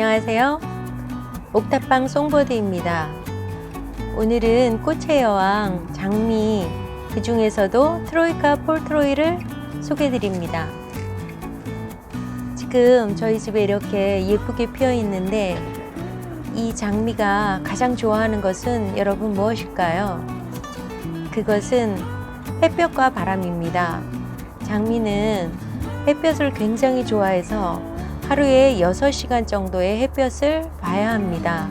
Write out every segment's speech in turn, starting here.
안녕하세요. 옥탑방 송보드입니다. 오늘은 꽃의 여왕 장미 그 중에서도 트로이카 폴트로이를 소개해 드립니다. 지금 저희 집에 이렇게 예쁘게 피어 있는데 이 장미가 가장 좋아하는 것은 여러분 무엇일까요? 그것은 햇볕과 바람입니다. 장미는 햇볕을 굉장히 좋아해서 하루에 6시간 정도의 햇볕을 봐야 합니다.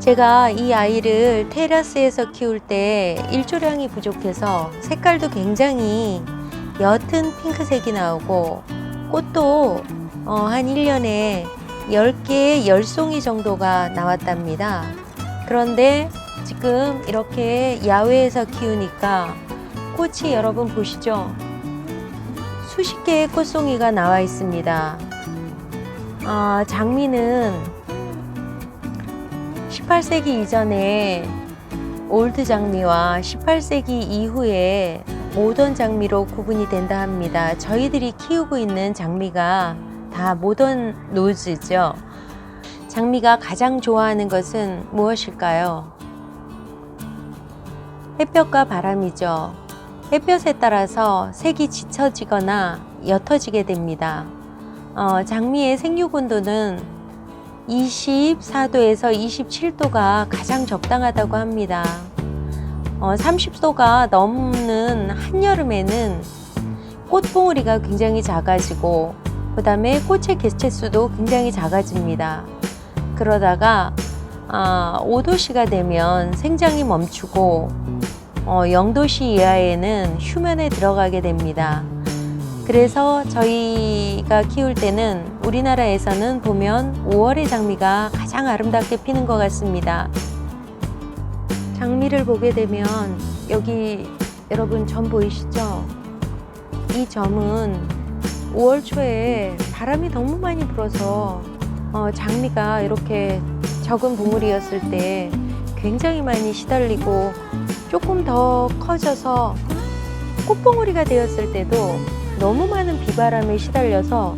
제가 이 아이를 테라스에서 키울 때 일조량이 부족해서 색깔도 굉장히 옅은 핑크색이 나오고 꽃도 어, 한 1년에 10개, 10송이 정도가 나왔답니다. 그런데 지금 이렇게 야외에서 키우니까 꽃이 여러분 보시죠? 수십 개의 꽃송이가 나와 있습니다. 아, 장미는 18세기 이전에 올드 장미와 18세기 이후에 모던 장미로 구분이 된다 합니다. 저희들이 키우고 있는 장미가 다 모던 노즈죠. 장미가 가장 좋아하는 것은 무엇일까요? 햇볕과 바람이죠. 햇볕에 따라서 색이 짙어지거나 옅어지게 됩니다. 어, 장미의 생육 온도는 24도에서 27도가 가장 적당하다고 합니다. 어, 30도가 넘는 한여름에는 꽃봉오리가 굉장히 작아지고 그 다음에 꽃의 개체수도 굉장히 작아집니다. 그러다가 아, 5도씨가 되면 생장이 멈추고 어, 0도씨 이하에는 휴면에 들어가게 됩니다. 그래서 저희가 키울 때는 우리나라에서는 보면 5월의 장미가 가장 아름답게 피는 것 같습니다. 장미를 보게 되면 여기 여러분 점 보이시죠? 이 점은 5월 초에 바람이 너무 많이 불어서 어, 장미가 이렇게 적은 봉우리였을 때 굉장히 많이 시달리고 조금 더 커져서 꽃봉우리가 되었을 때도 너무 많은 비바람에 시달려서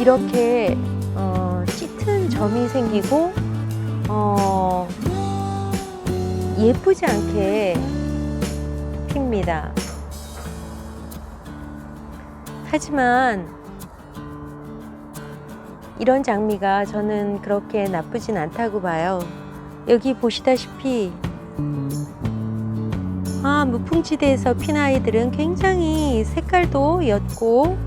이렇게 어, 짙은 점이 생기고 어, 예쁘지 않게 핍니다. 하지만 이런 장미가 저는 그렇게 나쁘진 않다고 봐요. 여기 보시다시피 아, 무풍지대에서 핀 아이들은 굉장히 색깔도 옅고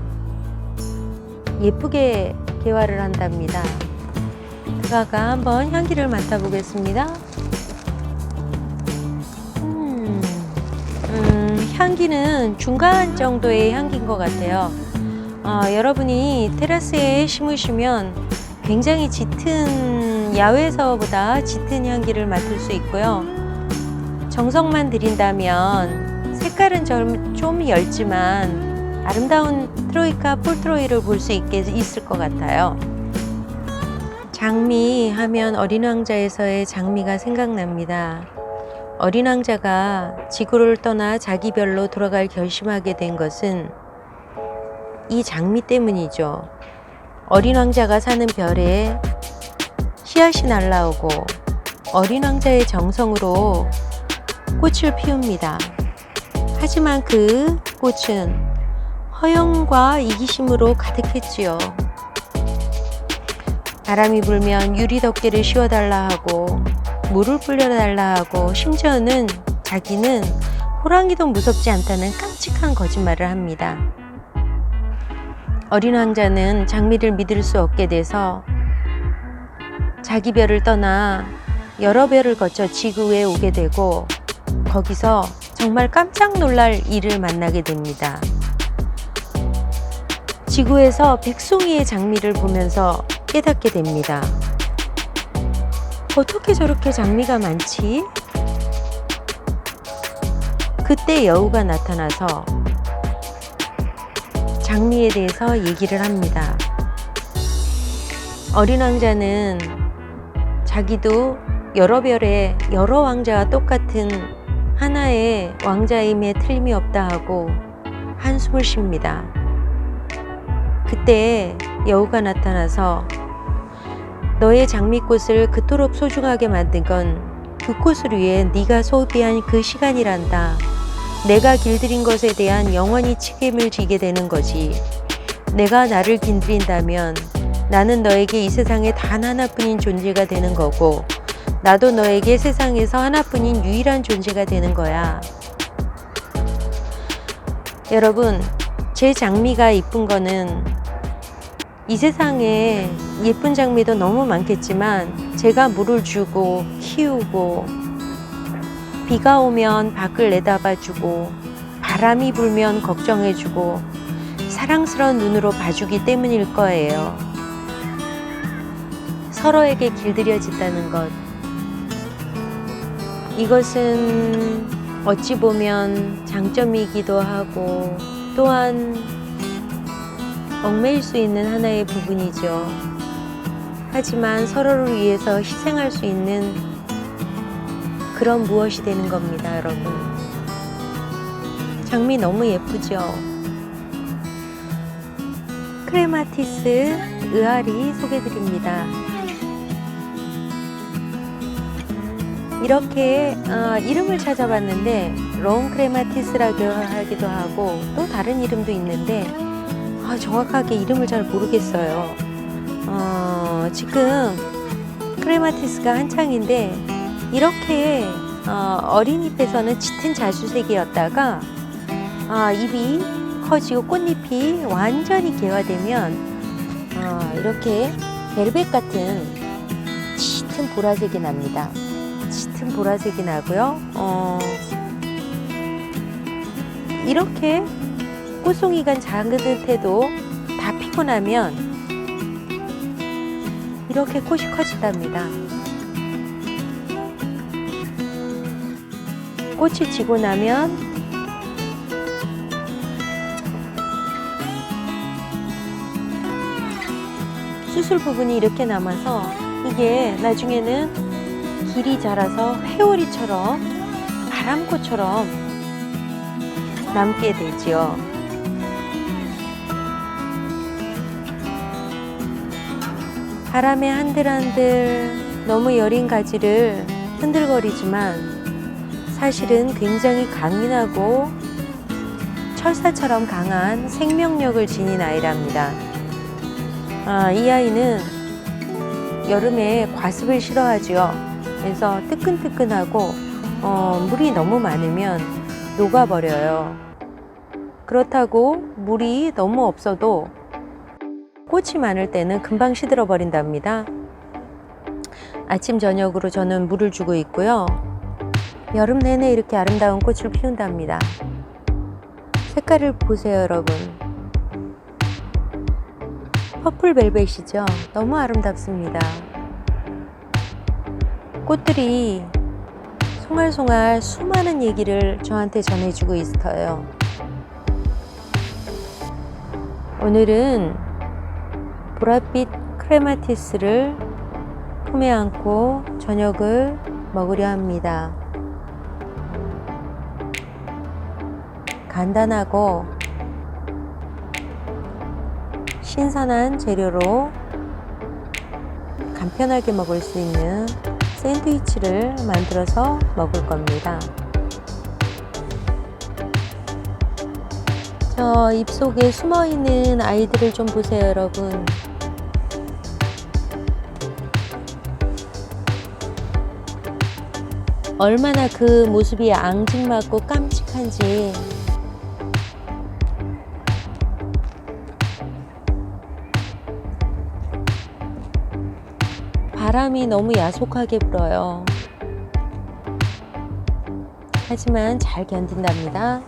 예쁘게 개화를 한답니다. 다가가 한번 향기를 맡아보겠습니다. 음, 음, 향기는 중간 정도의 향기인 것 같아요. 어, 여러분이 테라스에 심으시면 굉장히 짙은 야외에서보다 짙은 향기를 맡을 수 있고요. 정성만 들인다면 색깔은 좀, 좀 옅지만 아름다운 트로이카 폴트로이를 볼 수 있게 있을 것 같아요. 장미 하면 어린 왕자에서의 장미가 생각납니다. 어린 왕자가 지구를 떠나 자기 별로 돌아갈 결심하게 된 것은 이 장미 때문이죠. 어린 왕자가 사는 별에 씨앗이 날라오고 어린 왕자의 정성으로 꽃을 피웁니다. 하지만 그 꽃은 허영과 이기심으로 가득했지요. 바람이 불면 유리 덮개를 씌워달라 하고 물을 불려달라 하고 심지어는 자기는 호랑이도 무섭지 않다는 깜찍한 거짓말을 합니다. 어린 왕자는 장미를 믿을 수 없게 돼서 자기 별을 떠나 여러 별을 거쳐 지구에 오게 되고 거기서 정말 깜짝 놀랄 일을 만나게 됩니다. 지구에서 백송이의 장미를 보면서 깨닫게 됩니다. 어떻게 저렇게 장미가 많지? 그때 여우가 나타나서 장미에 대해서 얘기를 합니다. 어린 왕자는 자기도 여러 별의 여러 왕자와 똑같은 하나의 왕자임에 틀림이 없다 하고 한숨을 쉽니다. 그때 여우가 나타나서 너의 장미꽃을 그토록 소중하게 만든 건 그 꽃을 위해 네가 소비한 그 시간이란다. 내가 길들인 것에 대한 영원히 책임을 지게 되는 거지. 내가 나를 길들인다면 나는 너에게 이 세상에 단 하나뿐인 존재가 되는 거고 나도 너에게 세상에서 하나뿐인 유일한 존재가 되는 거야. 여러분, 제 장미가 이쁜 거는 이 세상에 예쁜 장미도 너무 많겠지만 제가 물을 주고 키우고 비가 오면 밖을 내다봐 주고 바람이 불면 걱정해 주고 사랑스러운 눈으로 봐주기 때문일 거예요. 서로에게 길들여진다는 것. 이것은 어찌 보면 장점이기도 하고 또한 얽매일 수 있는 하나의 부분이죠. 하지만 서로를 위해서 희생할 수 있는 그런 무엇이 되는 겁니다, 여러분. 장미 너무 예쁘죠? 크레마티스 의아리 소개드립니다. 이렇게 어, 이름을 찾아봤는데 롱 크레마티스라고 하기도 하고 또 다른 이름도 있는데 아, 정확하게 이름을 잘 모르겠어요. 어, 지금 크레마티스가 한창인데 이렇게 어, 린 잎에서는 짙은 자주색이었다가 아, 잎이 커지고 꽃잎이 완전히 개화되면 어, 이렇게 벨벳 같은 짙은 보라색이 납니다. 짙은 보라색이 나고요. 어, 이렇게 꽃송이가 작은 듯해도 다 피고 나면 이렇게 꽃이 커진답니다. 꽃이 지고 나면 수술 부분이 이렇게 남아서 이게 나중에는 길이 자라서 회오리처럼 바람꽃처럼 남게 되지요. 바람에 한들한들 너무 여린 가지를 흔들거리지만 사실은 굉장히 강인하고 철사처럼 강한 생명력을 지닌 아이랍니다. 아, 이 아이는 여름에 과습을 싫어하죠. 그래서 뜨끈뜨끈하고 어, 물이 너무 많으면 녹아버려요. 그렇다고 물이 너무 없어도 꽃이 많을 때는 금방 시들어 버린답니다. 아침 저녁으로 저는 물을 주고 있고요. 여름 내내 이렇게 아름다운 꽃을 피운답니다. 색깔을 보세요, 여러분. 퍼플 벨벳이죠. 너무 아름답습니다. 꽃들이 송알송알 수많은 얘기를 저한테 전해주고 있어요. 오늘은 보랏빛 크레마티스를 품에 안고 저녁을 먹으려 합니다. 간단하고 신선한 재료로 간편하게 먹을 수 있는 샌드위치를 만들어서 먹을 겁니다. 저 입속에 숨어 있는 아이들을 좀 보세요, 여러분. 얼마나 그 모습이 앙증맞고 깜찍한지 바람이 너무 야속하게 불어요. 하지만 잘 견딘답니다.